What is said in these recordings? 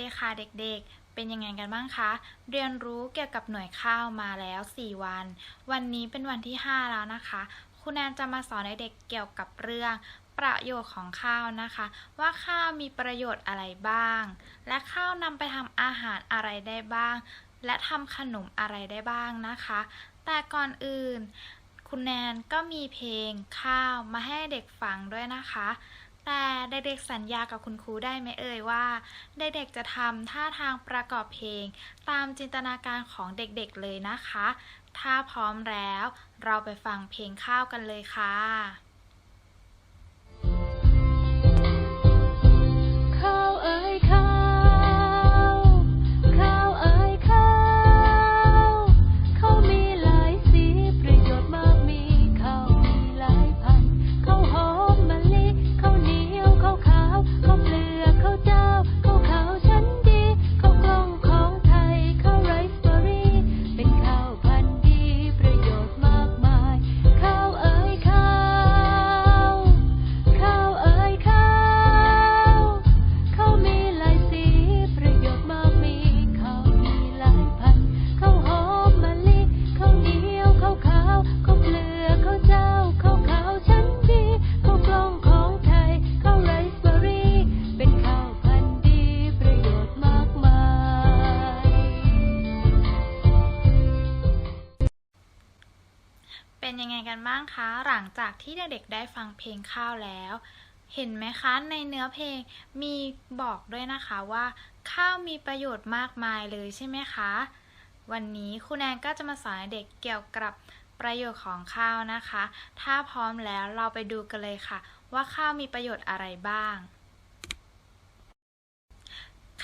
ดีค่ะเด็กๆ เป็นยังไงกันบ้างคะ เรียนรู้เกี่ยวกับหน่วยข้าวมาแล้ว 4 วัน วันนี้เป็นวันที่ 5 แล้วนะคะ คุณแอนจะมาสอนเด็กๆเกี่ยวกับเรื่องประโยชน์ของข้าวนะคะ ว่าข้าวมีประโยชน์อะไรบ้าง และข้าวนำไปทำอาหารอะไรได้บ้าง และทำขนมอะไรได้บ้างนะคะ แต่ก่อนอื่น คุณแนนก็มีเพลงข้าวมาให้เด็กฟังด้วยนะคะ แต่เด็กๆสัญญากับคุณครูได้ไหมเอ่ยว่าเด็กๆจะทำท่าทางประกอบเพลง ตามจินตนาการของเด็กๆเลยนะคะ ถ้าพร้อมแล้ว เราไปฟังเพลงข้าวกันเลยค่ะ เป็นยังไงกันบ้างคะ หลังจากที่เด็กๆได้ฟังเพลงข้าวแล้ว เห็นไหมคะในเนื้อเพลงมีบอกด้วยนะคะว่า ข้าวมีประโยชน์มากมายเลยใช่ไหมคะ วันนี้คุณแอนก็จะมาสอนเด็กเกี่ยวกับประโยชน์ของข้าวนะคะ ถ้าพร้อมแล้วเราไปดูกันเลยค่ะ ว่าข้าวมีประโยชน์อะไรบ้าง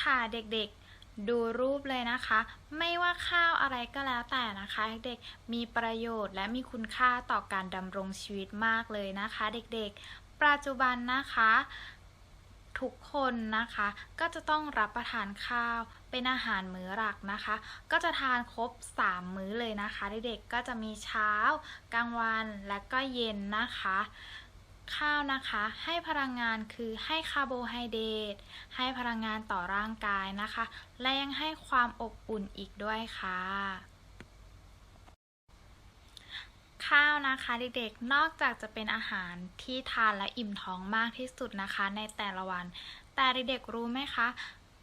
ค่ะเด็กๆ ดูรูปเลยนะคะ ไม่ว่าข้าวอะไรก็แล้วแต่นะคะ เด็กๆมีประโยชน์และมีคุณค่าต่อการดำรงชีวิตมากเลยนะคะ เด็กๆ ปัจจุบันนะคะ ทุกคนนะคะ ก็จะต้องรับประทานข้าวเป็นอาหารมื้อหลักนะคะ ก็จะทานครบ 3 มื้อเลยนะคะ เด็กๆก็จะมีเช้ากลางวันและก็เย็นนะคะ ข้าวนะคะ ให้พลังงานคือให้คาร์โบไฮเดรตให้พลังงานต่อร่างกายนะคะ และยังให้ความอบอุ่นอีกด้วยค่ะ ข้าวนะคะเด็กๆนอกจากจะเป็นอาหารที่ทานและอิ่มท้องมากที่สุดนะคะ ในแต่ละวัน แต่เด็กๆรู้ไหมคะ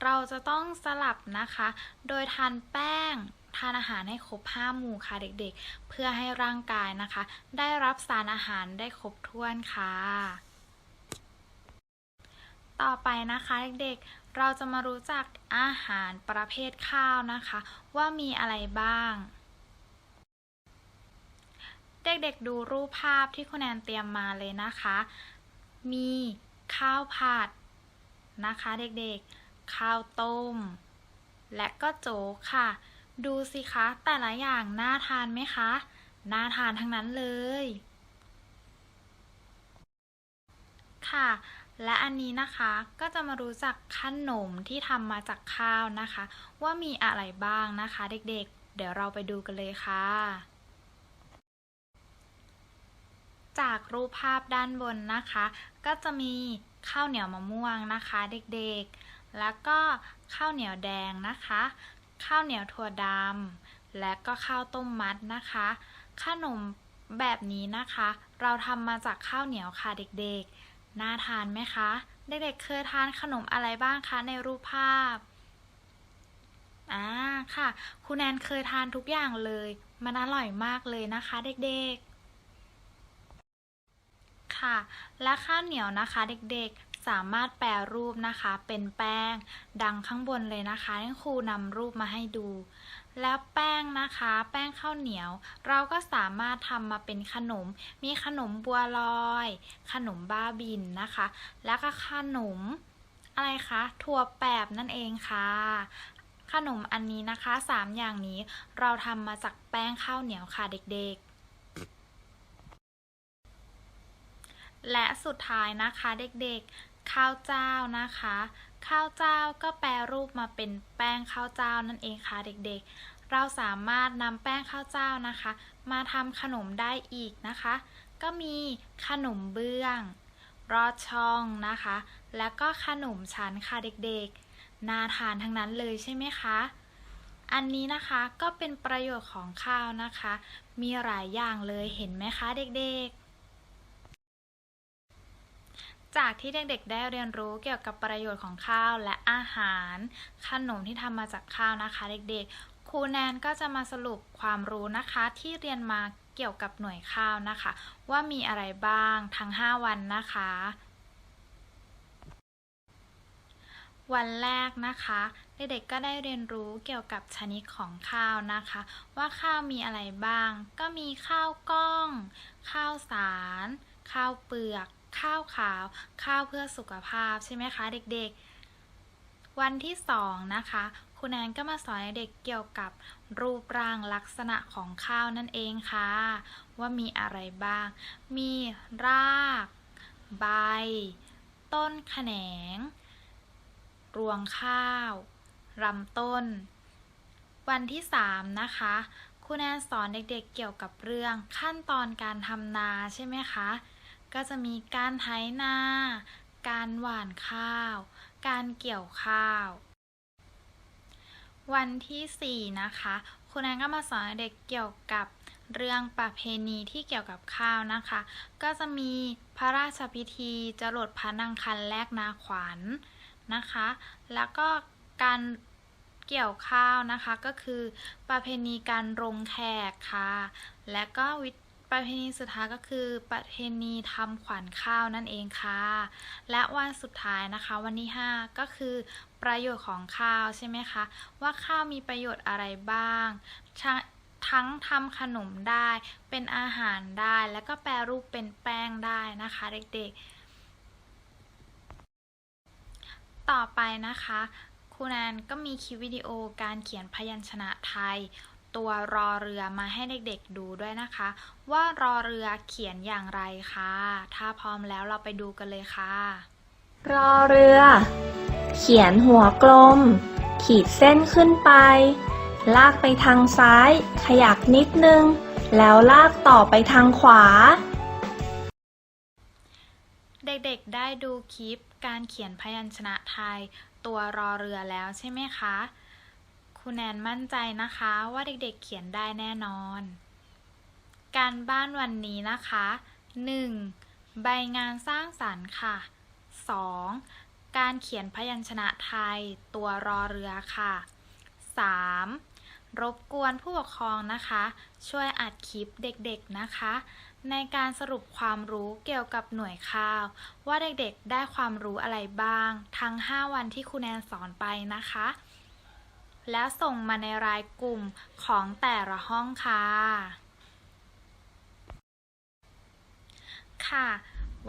เราจะต้องสลับนะคะ โดยทานแป้ง ทานอาหารให้ครบ5หมู่ค่ะเด็กๆ เพื่อให้ร่างกายนะคะ ได้รับสารอาหารได้ครบถ้วนค่ะ ต่อไปนะคะเด็กๆ เราจะมารู้จักอาหารประเภทข้าวนะคะ ว่ามีอะไรบ้าง เด็กๆดูรูปภาพที่คุณแอนเตรียมมาเลยนะคะ มีข้าวผัดนะคะเด็กๆ ข้าวต้ม และก็โจ๊กค่ะ ดูสิคะ แต่ละอย่างน่าทานไหมคะ น่าทานทั้งนั้นเลย ค่ะ และอันนี้นะคะก็จะมารู้จักขนมที่ทำมาจากข้าวนะคะ ว่ามีอะไรบ้างนะคะเด็กๆเดี๋ยวเราไปดูกันเลยค่ะ จากรูปภาพด้านบนนะคะ ก็จะมีข้าวเหนียวมะม่วงนะคะ เด็กๆ แล้วก็ข้าวเหนียวแดงนะคะ ข้าวเหนียวถั่วดำและก็ข้าวต้มมัดนะคะ ขนมแบบนี้นะคะ เราทำมาจากข้าวเหนียวค่ะเด็กๆ น่าทานไหมคะ เด็กๆเคยทานขนมอะไรบ้างคะในรูปภาพอ่าค่ะคุณแอนเคยทานทุกอย่างเลย มันอร่อยมากเลยนะคะเด็กๆ ค่ะ และข้าวเหนียวนะคะเด็กๆ สามารถแปรรูปนะคะเป็นแป้ง ดังข้างบนเลยนะคะที่ครูนำรูปมาให้ดู แล้วแป้งนะคะ แป้งข้าวเหนียว เราก็สามารถทำมาเป็นขนม มีขนมบัวลอย ขนมบ้าบินนะคะ แล้วก็ขนมอะไรคะถั่วแปบนั่นเองค่ะ ขนมอันนี้นะคะสามอย่างนี้เราทำมาจากแป้งข้าวเหนียวค่ะเด็กๆและสุดท้ายนะคะเด็กๆ ข้าวเจ้านะคะ ข้าวเจ้าก็แปรรูปมาเป็นแป้งข้าวเจ้านั่นเองค่ะเด็กๆ เราสามารถนำแป้งข้าวเจ้านะคะ มาทำขนมได้อีกนะคะ ก็มีขนมเบื้องรอดช่องนะคะ แล้วก็ขนมชั้นค่ะเด็กๆ น่าทานทั้งนั้นเลยใช่ไหมคะ อันนี้นะคะก็เป็นประโยชน์ของข้าวนะคะ มีหลายอย่างเลยเห็นไหมคะเด็กๆ จากที่เด็กๆได้เรียนรู้เกี่ยวกับประโยชน์ของข้าวและอาหาร ขนมที่ทำมาจากข้าวนะคะ เด็กๆ ครูแนนก็จะมาสรุปความรู้นะคะที่เรียนมาเกี่ยวกับหน่วยข้าวนะคะ ว่ามีอะไรบ้างทั้ง 5 วันนะคะ วันแรกนะคะเด็กๆก็ได้เรียนรู้เกี่ยวกับชนิดของข้าวนะคะ ว่าข้าวมีอะไรบ้าง ก็มีข้าวกล้อง ข้าวสาร ข้าวเปลือก ข้าวขาว ข้าวเพื่อสุขภาพใช่ไหมคะ เด็กๆ วันที่สองนะคะคุณแอนก็มาสอนเด็กเกี่ยวกับรูปร่างลักษณะของข้าวนั่นเองค่ะ ว่ามีอะไรบ้าง มีราก ใบ ต้นแขนง รวงข้าวลำต้น วันที่ 3 นะคะครูแนนสอนเด็กๆเกี่ยวกับเรื่องขั้นตอนการทำนาใช่ไหมคะ ก็จะมีการไถนา การหว่านข้าว การเกี่ยวข้าว วันที่ 4 นะคะครูแนนก็มาสอนเด็กเกี่ยวกับเรื่องประเพณีที่เกี่ยวกับข้าวนะคะ ก็จะมีพระราชพิธีจรดพระนางคันแรกนาขวัญนะคะ แล้วก็การเกี่ยวข้าวนะคะก็คือประเพณีการรงแขกค่ะ และก็วิ ประเพณีสุดท้ายก็คือประเพณีทำขวัญข้าวนั่นเองค่ะ และวันสุดท้ายนะคะ วันที่ 5 ก็คือประโยชน์ของข้าวใช่ไหมคะ ว่าข้าวมีประโยชน์อะไรบ้างทั้งทั้งทำขนมได้ เป็นอาหารได้ แล้วก็แปรรูปเป็นแป้งได้นะคะ เด็กๆ ต่อไปนะคะครูแนนก็มีคลิปวิดีโอการเขียนพยัญชนะไทย ตัวรอเรือมาให้เด็กๆดูด้วยนะคะ ว่ารอเรือเขียนอย่างไรคะถ้าพร้อมแล้วเราไปดูกันเลยค่ะ รอเรือ เขียนหัวกลม ขีดเส้นขึ้นไป ลากไปทางซ้าย ขยักนิดนึง แล้วลากต่อไปทางขวา เด็กๆได้ดูคลิปการเขียนพยัญชนะไทย ตัวรอเรือแล้วใช่ไหมคะ คุณแนนมั่นใจนะคะว่าเด็กๆเขียนได้แน่นอน การบ้านวันนี้นะคะ 1. ใบงานสร้างสรรค์ค่ะ 2. การเขียนพยัญชนะไทย ตัวรอเรือค่ะ 3. รบกวนผู้ปกครองนะคะ ช่วยอัดคลิปเด็กๆนะคะ ในการสรุปความรู้เกี่ยวกับหน่วยข้าว ว่าเด็กๆได้ความรู้อะไรบ้าง ทั้ง 5 วันที่ครูแนนสอนไปนะคะ แล้วส่งมาในรายกลุ่มของแต่ละห้องค่ะ ค่ะ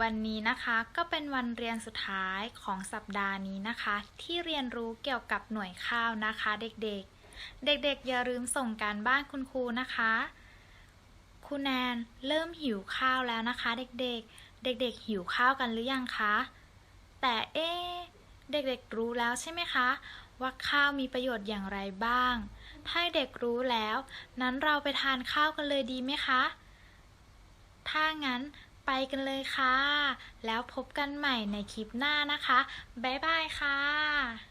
วันนี้นะคะก็เป็นวันเรียนสุดท้ายของสัปดาห์นี้นะคะ ที่เรียนรู้เกี่ยวกับหน่วยข้าวนะคะเด็กๆ เด็กๆ อย่าลืมส่งการบ้านคุณครูนะคะคุณแนนเริ่มหิวข้าวแล้วนะคะ เด็กๆ เด็กๆ หิวข้าวกันหรือยังคะ แต่เอ๊เด็กๆรู้แล้วใช่ไหมคะ ว่าข้าวมีประโยชน์อย่างไรบ้าง ถ้าเด็กรู้แล้ว นั้นเราไปทานข้าวกันเลยดีไหมคะ ถ้างั้นไปกันเลยค่ะ แล้วพบกันใหม่ในคลิปหน้านะคะ บ๊ายบายค่ะ